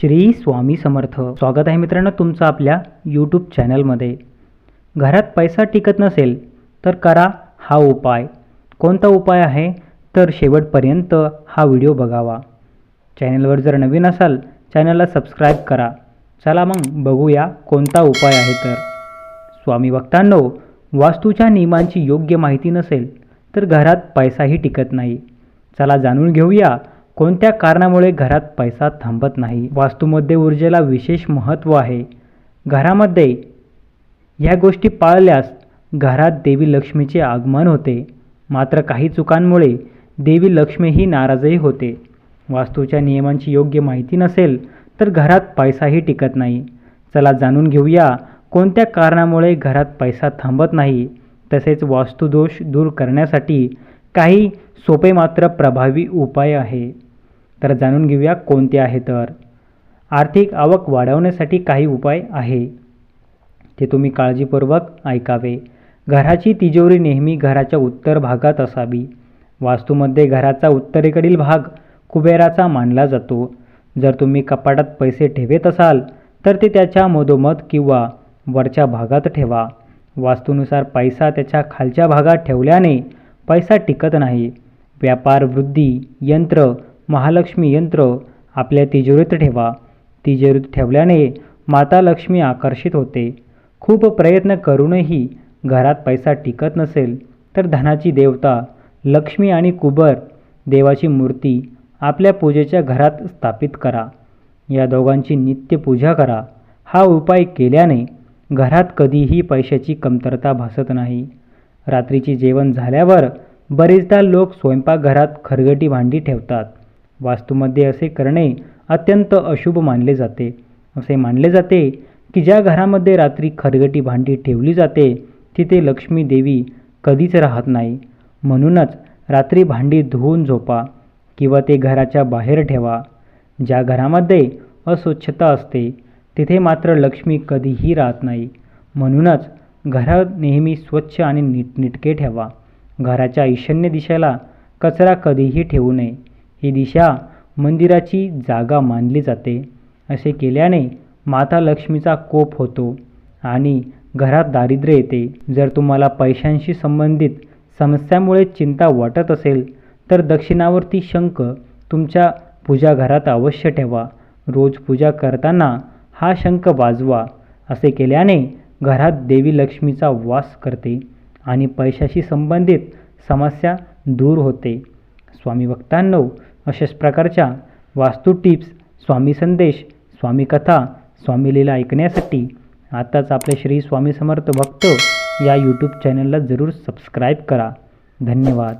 श्री स्वामी समर्थ. स्वागत आहे मित्रांनो तुमचं आपल्या यूट्यूब चॅनलमध्ये घरात पैसा टिकत नसेल तर करा हा उपाय. कोणता उपाय आहे? तर शेवटपर्यंत हा व्हिडिओ बघावा. चॅनलवर जर नवीन असाल चॅनलला सबस्क्राईब करा. चला मग बघूया कोणता उपाय आहे तर. स्वामी भक्तांनो वास्तूच्या नियमांची योग्य माहिती नसेल तर घरात पैसाही टिकत नाही. चला जाणून घेऊया कोणत्या कारणामुळे घरात पैसा थांबत नाही? वास्तूमध्ये ऊर्जेला विशेष महत्त्व आहे. घरामध्ये ह्या गोष्टी पाळल्यास घरात देवी लक्ष्मीचे आगमन होते. मात्र काही चुकांमुळे देवी लक्ष्मीही नाराजही होते. वास्तूच्या नियमांची योग्य माहिती नसेल तर घरात पैसाही टिकत नाही. चला जाणून घेऊया कोणत्या कारणामुळे घरात पैसा थांबत नाही. तसेच वास्तुदोष दूर करण्यासाठी काही सोपे मात्र प्रभावी उपाय आहे. तर जाणून घेऊया कोणते आहे तर. आर्थिक आवक वाढवण्यासाठी काही उपाय आहे. ते तुम्ही काळजीपूर्वक ऐकावे. घराची तिजोरी नेहमी घराच्या उत्तर भागात असावी. वास्तूमध्ये घराचा उत्तरेकडील भाग कुबेराचा मानला जातो. जर तुम्ही कपाटात पैसे ठेवत असाल तर ते त्याच्या मधोमध किंवा वरच्या भागात ठेवा. वास्तूनुसार पैसा त्याच्या खालच्या भागात ठेवल्याने पैसा टिकत नाही. व्यापार वृद्धी यंत्र महालक्ष्मी यंत्र आपल्या तिजोरीत ठेवा. तिजोरीत ठेवल्याने माता लक्ष्मी आकर्षित होते. खूप प्रयत्न करूनही घरात पैसा टिकत नसेल तर धनाची देवता लक्ष्मी आणि कुबर देवाची मूर्ती आपल्या पूजेच्या घरात स्थापित करा. या दोघांची नित्य पूजा करा. हा उपाय केल्याने घरात कधीही पैशाची कमतरता भासत नाही. रात्रीचे जेवण झाल्यावर बरेचदा लोक स्वयंपाकघरात खरगटी भांडी ठेवतात. वास्तूमध्ये असे करणे अत्यंत अशुभ मानले जाते. असे मानले जाते की ज्या घरामध्ये रात्री खरगटी भांडी ठेवली जाते तिथे लक्ष्मी देवी कधीच राहत नाही. म्हणूनच रात्री भांडी धुवून झोपा किंवा ते घराच्या बाहेर ठेवा. ज्या घरामध्ये अस्वच्छता असते तिथे मात्र लक्ष्मी कधीही राहत नाही. म्हणूनच घरात नेहमी स्वच्छ आणि नीटनेटके ठेवा. घराच्या ईशान्य दिशेला कचरा कधीही ठेवू नये. ही दिशा मंदिराची जागा मानली जाते. असे केल्याने माता लक्ष्मीचा कोप होतो आणि घरात दारिद्र्य येते. जर तुम्हाला पैशांशी संबंधित समस्यामुळे चिंता वाटत असेल तर दक्षिणावर्ती शंख तुमच्या पूजाघरात अवश्य ठेवा. रोज पूजा करताना हा शंख वाजवा असे केल्याने घरात देवी लक्ष्मीचा वास करते आणि पैशाशी संबंधित समस्या दूर होते. स्वामी भक्तांनो अशाच प्रकारच्या वास्तू टिप्स स्वामी संदेश स्वामी कथा स्वामी लीला ऐकण्यासाठी आताच आपले श्री स्वामी समर्थ भक्त या यूट्यूब चॅनलला जरूर सबस्क्राईब करा. धन्यवाद.